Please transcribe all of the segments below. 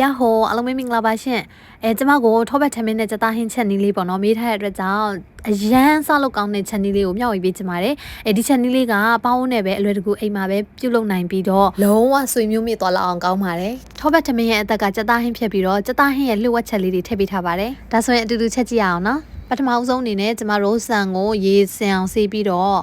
ရဟိုအားလုံးပဲမင်္ဂလာပါရှင်အဲကျမကိုထောပတ်ထမင်းနဲ့ကြသားဟင်းချက်နီးလေးပေါ့နော်မေးထားတဲ့အတွက်ကြောင့်အရန်ဆောက်လောက်ကောင်းတဲ့ချက်နီးလေးကိုမျှဝေပေးချင်ပါတယ်အဲဒီချက်နီးလေးကပေါင်းနဲ့ပဲအလွယ်တကူအိမ်မှာပဲပြုတ်လုံနိုင်ပြီးတော့လုံးဝဆွေမျိုးမြင့်သွားလောက်အောင်ကောင်းပါတယ်ထောပတ်ထမင်းရဲ့အသက်ကကြသားဟင်းဖြစ်ပြီးတော့ကြသားဟင်းရဲ့လှုပ်ဝက်ချက်လေးတွေထည့်ပေးထားပါတယ်ဒါဆိုရင်အတူတူချက်ကြည့်ရအောင်နော်ပထမအဆုံးအနေနဲ့ကျမတို့ဆန်ကိုရေစင်အောင်ဆေးပြီးတော့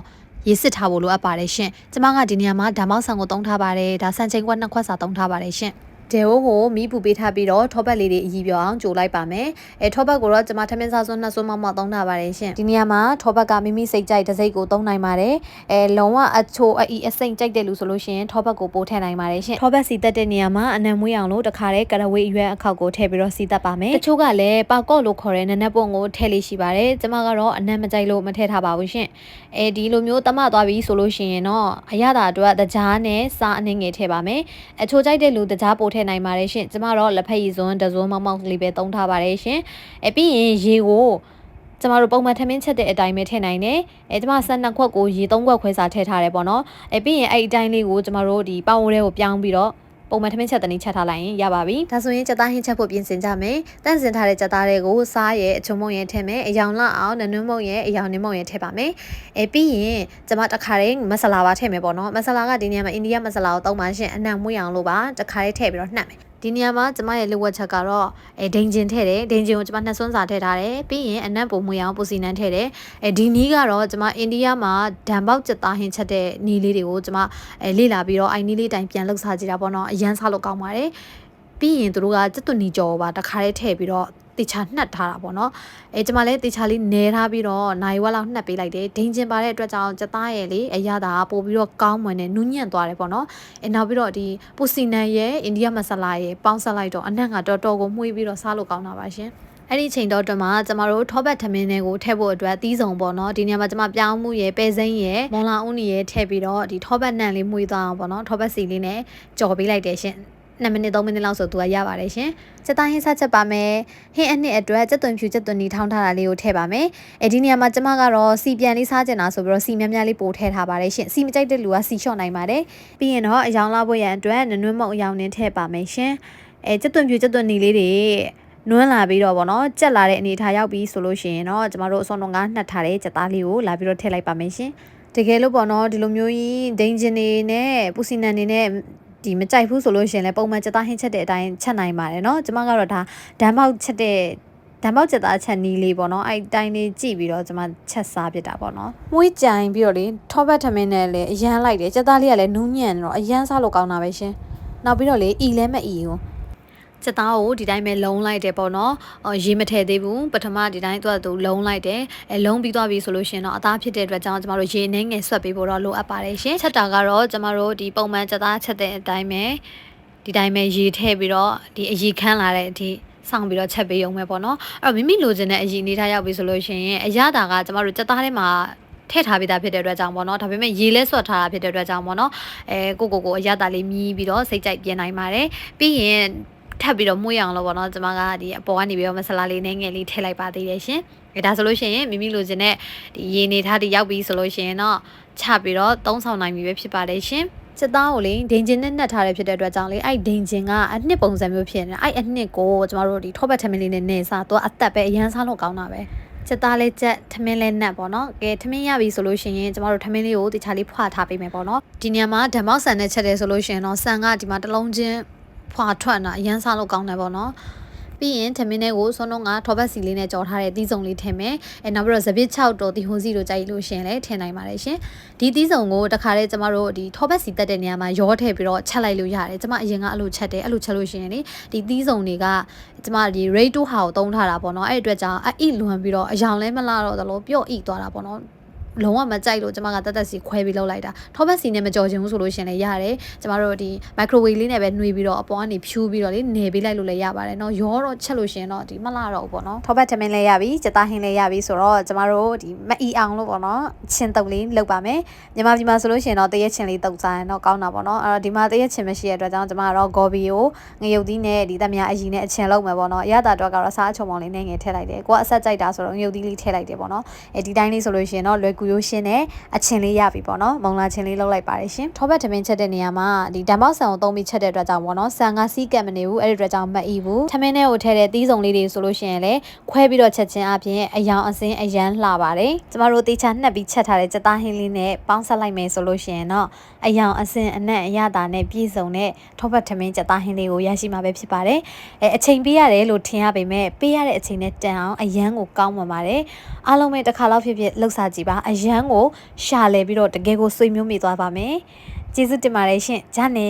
ရေးစစ်ထားဖို့လိုအပ်ပါတယ်ရှင်။ကျမကဒီနေရာမှာဓာမောက်ဆန်ကိုတုံးထားပါတယ်။ဒါဆန်ချိန်ခွက်နှစ်ခွက်စာတုံးထားပါတယ်ရှင်။ ဒေဝကိုမီးပူပေးထားပြီးတော့ထောပတ်လေးတွေအည်ပြောအောင်ကြိုလိုက်ပါမယ်။အဲထောပတ်ကိုတော့ကျွန်မထမင်းစားစွန်းနှစ်စွန်းမောက်မောက်သုံးထားပါတယ်ရှင်။ဒီနေရာမှာထောပတ်ကမိမိစိတ်ကြိုက်တစ်စိတ်ကိုသုံးနိုင်ပါတယ်။အဲလုံးဝအချိုအအီအစိမ့်ကြိုက်တယ်လို့ဆိုလို့ရှိရင်ထောပတ်ကိုပို့ထည့်နိုင်ပါတယ်ရှင်။ထောပတ်စီတက်တဲ့နေရာမှာအနံမွေးအောင်လို့တခါတည်းကရဝေးအရွက်အခောက်ကိုထည့်ပြီးတော့စီတက်ပါမယ်။တချို့ကလည်းပေါကော့လို့ခေါ်တဲ့နနက်ပုံကိုထည့်လေးရှိပါတယ်။ကျွန်မကတော့အနံမကြိုက်လို့မထည့်ထားပါဘူးရှင်။အဲဒီလိုမျိုးတမသွားပြီဆိုလို့ရှိရင်တော့အရသာအတွက်တကြားနဲ့စားအနှင်းငယ်ထည့်ပါမယ်။အချိုကြိုက်တဲ့လူတကြားပို့ထည့်နိုင်ပါတယ်ရှင်။ကျမတော့လက်ဖက်ရည်စွန်းတစွန်းမောက်မောက်လေးပဲသုံးထားပါတယ်ရှင်။အဲပြီးရင်ရေကိုကျမတို့ပုံမှန်ထမင်းချက်တဲ့အတိုင်းပဲထည့်နိုင်တယ်။အဲကျမဆန်နှစ်ခွက်ကိုရေသုံးခွက်ခွဲစာထည့်ထားတယ်ပေါ့နော်။အဲပြီးရင်အဲ့အတိုင်းလေးကိုကျမတို့ဒီပေါင်ဝဲကိုပြောင်းပြီးတော့ ပုံမှန်ထမင်းချက်တနည်းချက်ထားလိုက်ရင်ရပါပြီ။ဒါဆိုရင်ကြက်သားဟင်းချက်ဖို့ပြင်ဆင်ကြမယ်။တန့်စင်ထားတဲ့ကြက်သားတွေကိုစားရဲ့အချုံမုံရဲ့ထည့်မယ်။အယောင်လောက်အောင်နနွမ်းမုံရဲ့အယောင်နင်းမုံရဲ့ထည့်ပါမယ်။အဲပြီးရင်ကျမတခါတည်းမဆလာပါထည့်မယ်ပေါ့နော်။မဆလာကဒီနေရာမှာအိန္ဒိယမဆလာကိုသုံးပါရှင်အနံ့မွေးအောင်လို့ပါတခါတည်းထည့်ပြီးတော့နှက်မယ်။ ဒီနေရာမှာကျမရဲ့လက်ဝက်ချက်ကတော့အဲဒိန်ဂျင်ထည့်တယ်ဒိန်ဂျင်ကိုကျမနှစ်စွန်းစာထည့်ထားတယ်ပြီးရင်အနက်ပုံမွေအောင်ပူစီနန်းထည့်တယ်အဲဒီနီးကတော့ကျမအိန္ဒိယမှာဒံပေါက်ကြက်သားဟင်းချက်တဲ့နီးလေးတွေကိုကျမအဲလေ့လာပြီးတော့အိုင်နီးလေးတိုင်ပြန်လှုပ်စားကြည့်တာပေါ့နော်အရန်စားလို့ကောင်းပါတယ်ပြီးရင်တို့ကစက်သွနီကြော်ပါတခါလေးထည့်ပြီးတော့ တေချာနှက်ထားတာပေါ့နော်အဲကျွန်မလည်းတေချာလေးနဲထားပြီးတော့နိုင်ဝက်လောက်နှက်ပေးလိုက်တယ်ဒိန်ကျင်ပါတဲ့အတွက်ကြောင့်ကြသားရဲ့လေအရသာပို့ပြီးတော့ကောင်းမွန်နေနူးညံ့သွားတယ်ပေါ့နော်အဲနောက်ပြီးတော့ဒီပူစီနန်ရဲ့အိန္ဒိယမဆလာရဲ့ပေါင်းဆက်လိုက်တော့အနက်ကတော်တော်ကိုမှုေးပြီးတော့စားလို့ကောင်းတာပါရှင်အဲ့ဒီချိန်တော့တမှာကျမတို့ထောပတ်ထမင်းတွေကိုထည့်ဖို့အတွက်သီးစုံပေါ့နော်ဒီနေရာမှာကျမပြောင်းမှုရယ်ပဲစိမ့်ရယ်မွန်လာဦးနီရယ်ထည့်ပြီးတော့ဒီထောပတ်နံလေးမှုေးသွားအောင်ပေါ့နော်ထောပတ်စီလေးနဲ့ကြော်ပေးလိုက်တယ်ရှင် 2မိနစ်3မိနစ်လောက်ဆိုသူကရပါတယ်ရှင်။စက်သားဟင်းဆက်ချက်ပါမယ်။ဟင်းအနှစ်အတွက်စက်သွန်ဖြူစက်သွန်နီထောင်းထားတာလေးကိုထည့်ပါမယ်။အဲဒီနေရာမှာကျမကတော့စီပြန်လေးစားကျင်တာဆိုပြီးတော့စီများများလေးပို့ထည့်ထားပါတယ်ရှင်။စီမကြိုက်တဲ့လူကစီလျှော့နိုင်ပါတယ်။ပြီးရင်တော့အယောင်လာဖို့ရန်အတွက်နွနွမုံအယောင်နဲ့ထည့်ပါမယ်ရှင်။အဲစက်သွန်ဖြူစက်သွန်နီလေးတွေနွမ်းလာပြီးတော့ဗောနော်ကြက်လာတဲ့အနေထားရောက်ပြီးဆိုလို့ရှိရင်တော့ကျမတို့အစောတော့ငါနှက်ထားတဲ့ကြက်သားလေးကိုလာပြီးတော့ထည့်လိုက်ပါမယ်ရှင်တကယ်လို့ပေါ့နော်ဒီလိုမျိုးကြီးဒိန်ဂျင်နေနဲ့ပူစီနန်နေနဲ့ ဒီမကြိုက်ဘူးဆိုလို့ရှိရင်လည်းပုံမှန်ကြက်သားဟင်းချက်တဲ့အတိုင်းချက်နိုင်ပါတယ်เนาะကျမကတော့ဒါဓာတ်ပေါက်ချက်တဲ့ဓာတ်ပေါက်ချက်သားချက်နီးလေးပေါ့နော်အဲ့တိုင်းလေးကြည့်ပြီးတော့ကျမချက်စားပြစ်တာပေါ့နော်မွေးကြိုင်ပြီးတော့လေထောပတ်ထမင်းနဲ့လည်းအရန်လိုက်တယ်ချက်သားလေးကလည်းနူးညံ့တော့အရန်စားလို့ကောင်းတာပဲရှင်နောက်ပြီးတော့လေအီလည်းမအီဘူး စက်သားကိုဒီတိုင်းပဲလုံးလိုက်တယ်ပေါ့နော်ရေမထည့်သေးဘူးပထမဒီတိုင်းသူကသူလုံးလိုက်တယ်အဲလုံးပြီးသွားပြီဆိုလို့ရှင်တော့အသားဖြစ်တဲ့အတွက်ကြောင့်ကျမတို့ရေနှင်းငယ်ဆွတ်ပေးဖို့တော့လိုအပ်ပါတယ်ရှင်ချက်တာကတော့ကျမတို့ဒီပုံမှန်စက်သားချက်တဲ့အတိုင်းပဲဒီတိုင်းပဲရေထည့်ပြီးတော့ဒီအရေခမ်းလာတဲ့အထိဆောင်ပြီးတော့ချက်ပေးရုံပဲပေါ့နော်အဲ့တော့မိမိလိုချင်တဲ့အရင်နေထားရောက်ပြီဆိုလို့ရှိရင်အရသာကကျမတို့စက်သားထဲမှာထည့်ထားပြီးသားဖြစ်တဲ့အတွက်ကြောင့်ပေါ့နော်ဒါပေမဲ့ရေလဲဆွတ်ထားတာဖြစ်တဲ့အတွက်ကြောင့်ပေါ့နော်အဲကိုကိုကိုအရသာလေးမြည်ပြီးတော့စိတ်ကြိုက်ပြင်နိုင်ပါတယ်ပြီးရင် ထပ်ပြီးတော့မှုရအောင်လို့ပေါ့နော်ကျွန်မကဒီအပေါ်ကနေပြီးတော့မဆလာလေးနဲ့ငယ်လေးထည့်လိုက်ပါသေးတယ်ရှင်အဲဒါဆိုလို့ရှိရင်မိမိလိုချင်တဲ့ဒီရေနေထားတွေရောက်ပြီဆိုလို့ရှိရင်တော့ချပြီးတော့သုံးဆောင်နိုင်ပြီပဲဖြစ်ပါတယ်ရှင်စစ်သားကိုလေဒိန်ဂျင်နဲ့နှက်ထားတယ်ဖြစ်တဲ့အတွက်ကြောင့်လေအဲ့ဒိန်ဂျင်ကအနှစ်ပုံစံမျိုးဖြစ်နေအဲ့အနှစ်ကိုကျမတို့ဒီထောပတ်ထမင်းလေးနဲ့နေစားတော့အသက်ပဲအရန်စားလို့ကောင်းတာပဲချက်သားလေးချက်ထမင်းလေးနက်ပေါ့နော်ကဲထမင်းရပြီဆိုလို့ရှိရင်ကျမတို့ထမင်းလေးကိုတခြားလေးဖွာထားပေးမယ်ပေါ့နော်ဒီညမှာဓမ္မောက်ဆန်နဲ့ချက်တယ်ဆိုလို့ရှိရင်တော့ဆန်ကဒီမှာတစ်လုံးချင်း ဖွာထွက်တာအရန်စားလို့ကောင်းတယ်ပေါ့နော်ပြီးရင်ထမင်းတွေကိုဆွန်းတော့ငါထောပတ်စီလေးနဲ့ကြော်ထားတဲ့သီးစုံလေးထည့်မယ်အဲနောက်ပြီးတော့ဇပစ်6တော်တီဟွန်စီတို့ကြိုက်လို့ရှင်လည်းထည့်နိုင်ပါတယ်ရှင်ဒီသီးစုံကိုတခါတည်းကျမတို့ဒီထောပတ်စီတက်တဲ့နေရာမှာရောထည့်ပြီးတော့ချက်လိုက်လို့ရတယ်ကျမအရင်ကအဲ့လိုချက်တယ်အဲ့လိုချက်လို့ရှင်လေဒီသီးစုံတွေကကျမဒီ rate to ဟာကိုတုံးထားတာပေါ့နော်အဲ့အတွက်ကြောင့်အအိလွန်ပြီးတော့အယောင်လဲမလာတော့သလိုပျော့ဣသွားတာပေါ့နော် လုံးဝမကြိုက်လို့ကျမကတက်တက်စီခွဲပြီးလုပ်လိုက်တာထောပတ်စီနဲ့မကြော်ချင်ဘူးဆိုလို့ရှင်လည်းရတယ်ကျမတို့ဒီ microwave လေးနဲ့ပဲနှွေးပြီးတော့အပေါ်ကနေဖြူးပြီးတော့လေနေပေးလိုက်လို့လည်းရပါတယ်เนาะရောတော့ချက်လို့ရှင်တော့ဒီမလာတော့ဘူးပေါ့နော်ထောပတ်ထမင်းလည်းရပြီစသားဟင်းလည်းရပြီဆိုတော့ကျမတို့ဒီမအီအောင်လို့ပေါ့နော်ချင်းတုပ်လေးလုပ်ပါမယ်မြန်မာပြည်မှာဆိုလို့ရှင်တော့တရက်ချင်းလေးတုပ်စားရင်တော့ကောင်းတာပေါ့နော်အဲ့တော့ဒီမှာတရက်ချင်းမရှိတဲ့အတွက်ကြောင့်ကျမကတော့ဂေါ်ဘီကိုငရုတ်သီးနဲ့ဒီသမ ्या အရင်နဲ့အချင်းလုပ်မယ်ပေါ့နော်အရသာတော့ကတော့စားအချုံမောင်လေးနဲ့ငယ်ထည့်လိုက်တယ်ကိုကအဆက်ကြိုက်တာဆိုတော့ငရုတ်သီးလေးထည့်လိုက်တယ်ပေါ့နော်အဲဒီတိုင်းလေးဆိုလို့ရှင်တော့လွယ် ကူရိုးရှင်းနဲ့အချင်းလေးရပြီပေါ့နော်မုံလာချင်းလေးလောက်လိုက်ပါတယ်ရှင်ထောပတ်ထမင်းချက်တဲ့နေရာမှာဒီဓမ္မောက်ဆန်ကိုသုံးပြီးချက်တဲ့အတွက်ကြောင့်ပေါ့နော်ဆန်ကစီးကပ်မနေဘူးအဲ့ဒီအတွက်ကြောင့်မအီဘူးထမင်းထဲကိုထည့်တဲ့သီးစုံလေးတွေဆိုလို့ရှိရင်လည်းခွဲပြီးတော့ချက်ချင်းအပြင်အယောင်အစင်းအရန်လှပါတယ်ကျမတို့တေချာနှက်ပြီးချက်ထားတဲ့ကြက်သားဟင်းလေးနဲ့ပေါင်းဆက်လိုက်မယ်ဆိုလို့ရှိရင်တော့အယောင်အစင်းအနက်အရသာနဲ့ပြည့်စုံတဲ့ထောပတ်ထမင်းကြက်သားဟင်းလေးကိုရရှိမှာပဲဖြစ်ပါတယ်အဲအချိန်ပေးရတယ်လို့ထင်ရပေမဲ့ပေးရတဲ့အချိန်နဲ့တန်အောင်အရန်ကိုကောင်းမှပါတယ်အားလုံးပဲတစ်ခါလောက်ဖြစ်ဖြစ်လှုပ်စားကြည့်ပါအရန်ကိုရှာလဲပြီးတော့တကယ်ကိုဆွေမျိုးမိသွားပါမယ်ကျေးဇူးတင်ပါတယ်ရှင်ဂျာနေ